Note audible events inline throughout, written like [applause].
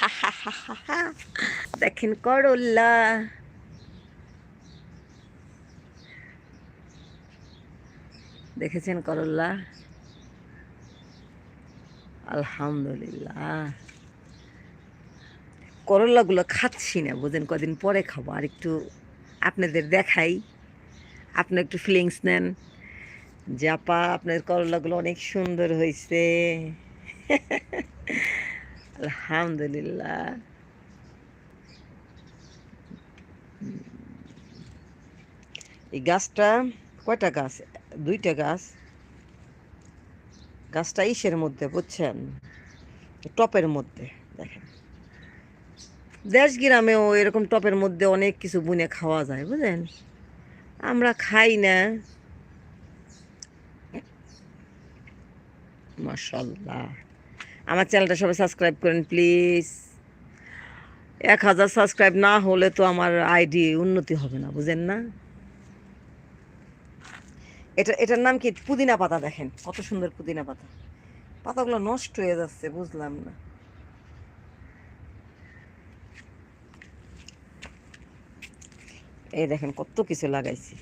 [laughs] দেখেন করল্লা দেখেছেন করল্লা আলহামদুলিল্লাহ। করল্লাগুলো খাচ্ছি না, বুঝেন কদিন পরে খাব। আর একটু আপনাদের দেখাই, আপনি একটু ফিলিংস নেন আপা আপনার করলাগুলো অনেক সুন্দর হয়েছে [laughs] আলহামদুলিল্লাহ। এই গাছটা কয়টা গাছ? দুইটা গাছ। গাছটা ইসের মধ্যে, বুঝছেন? টপের মধ্যে, দেখেন। দেশ গ্রামেও এরকম টপের মধ্যে অনেক কিছু বুনে খাওয়া যায়, বুঝলেন? আমরা খাই না। মাশাল্লাহ। আমার চ্যানেলটা সবাই সাবস্ক্রাইব করেন প্লিজ এক হাজার সাবস্ক্রাইব না হলে তো আমার আইডি উন্নতি হবে না, বুঝেন না? এটা, এটার নাম কি? পুদিনা পাতা দেখেন, কত সুন্দর পুদিনা পাতা। পাতাগুলো নষ্ট হয়ে যাচ্ছে, বুঝলাম না। এই দেখেন কত কিছু লাগাইছি।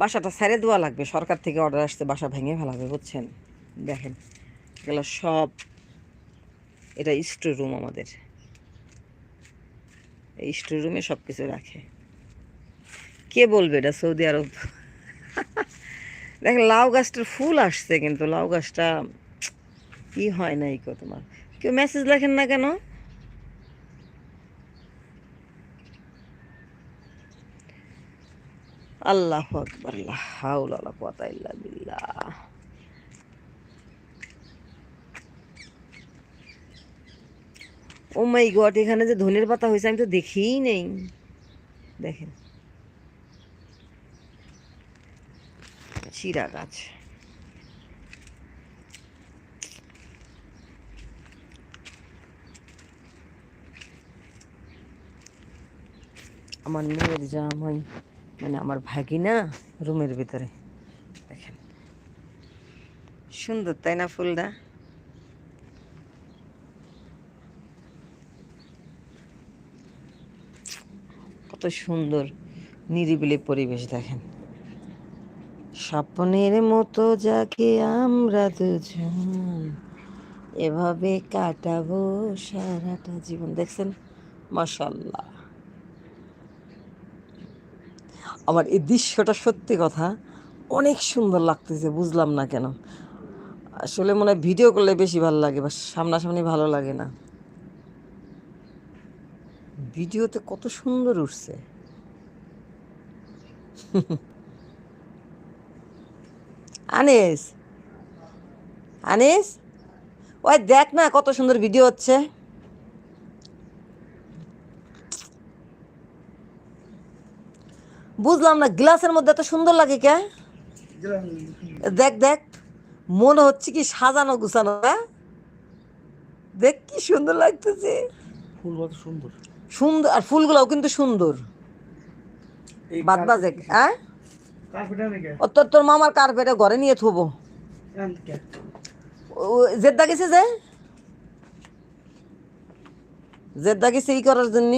বাসাটা ছেড়ে দেওয়া লাগবে, সরকার থেকে অর্ডার আসছে, বাসা ভেঙে ফেলাবে, বুঝছেন? দেখেন, এগুলো সব, এটা স্টোর রুম আমাদের। এই স্টোর রুমে সব কিছু রাখে। কে বলবে এটা সৌদি আরব? দেখেন, লাউ গাছটার ফুল আসছে কিন্তু, লাউ গাছটা কি হয় নাই কো তোমার কেউ মেসেজ লেখেন না কেন? আল্লাহ আকবর হাউলা কুয়াতা ইল্লা বিল্লাহ। ও মাই গড, এখানে যে ধনের পাতা হয়েছে, আমি তো দেখিই নেই। দেখেন। চিরা গাছ। আমার মেয়ের জামাই মানে আমার ভাগিনা রুমের ভিতরে। দেখেন। সুন্দর, তাই না ফুলটা কত সুন্দর, নিরিবিলি পরিবেশ দেখেন। স্বপ্নের মতো যাকে আমরা দুজন, এভাবে কাটাবো সারাটা জীবন। দেখছেন? মাসাল্লাহ আমার এই দৃশ্যটা সত্যি কথা, অনেক সুন্দর লাগতেছে, বুঝলাম না কেন। আসলে মনে হয় ভিডিও করলে বেশি ভালো লাগে বা সামনাসামনি ভালো লাগে না। ভিডিওতে কত সুন্দর উঠছে। আনিস আনিস? ওই দেখ না কত সুন্দর ভিডিও হচ্ছে। বুঝলাম না, গ্লাসের মধ্যে এত সুন্দর লাগে কে? দেখ দেখ, মনে হচ্ছে কি সাজানো গুছানো না দেখ কি সুন্দর লাগতেছে। ফুল কত সুন্দর। সুন্দর আর ফুলগুলোও কিন্তু সুন্দর। বাদ বাজে হ্যাঁ? তোর তোর মামার কার্পেটে ঘরে নিয়ে থুবো। জেদ্দা গেছে যে? জেদ্দা গেছে ই করার জন্য।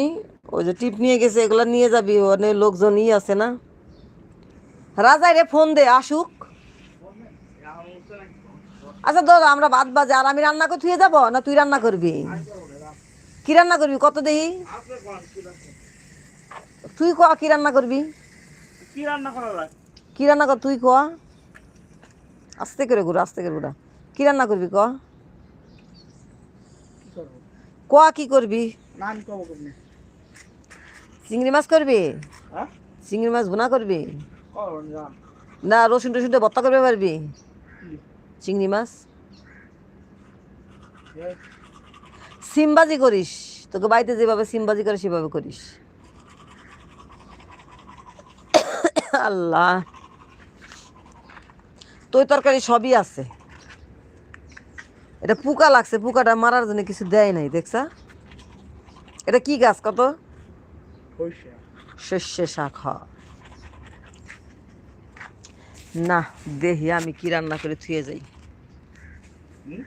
ওই যে টিপ নিয়ে গেছে এগুলা নিয়ে যাবি অনেক লোকজন ই আছে না। রাজাই রে ফোন দে আসুক। আচ্ছা ধর আমরা বাদ বাজে আর আমি রান্না করে থুয়ে যাব না তুই রান্না করবি? কি রান্না করবি? কত দেহি তুই ক কি রান্না করবি? কি রান্না করা কি রান্না কর তুই ক। আস্তে করে ঘুরা আস্তে করে ঘুরা। কি রান্না করবি ক? কি করব? কি করবি? চিংড়ি মাছ করবি? হ্যাঁ? চিংড়ি মাছ ভুনা করবি? না না রসুন টসুন ভর্তা করবে পারবি? চিংড়ি মাছ? সিমবাজি করিস। তোকে বাড়িতে যেভাবে সিমবাজি করে সেভাবে করিস। আল্লাহ। তোর তরকারি সবই আছে। এটা পোকা লাগছে পোকাটা মারার জন্য কিছু দেয় নাই দেখছা? এটা কি গাছ কত? শস্যে শাক না দেহি আমি কি রান্না করে থুয়ে যাই। হুম?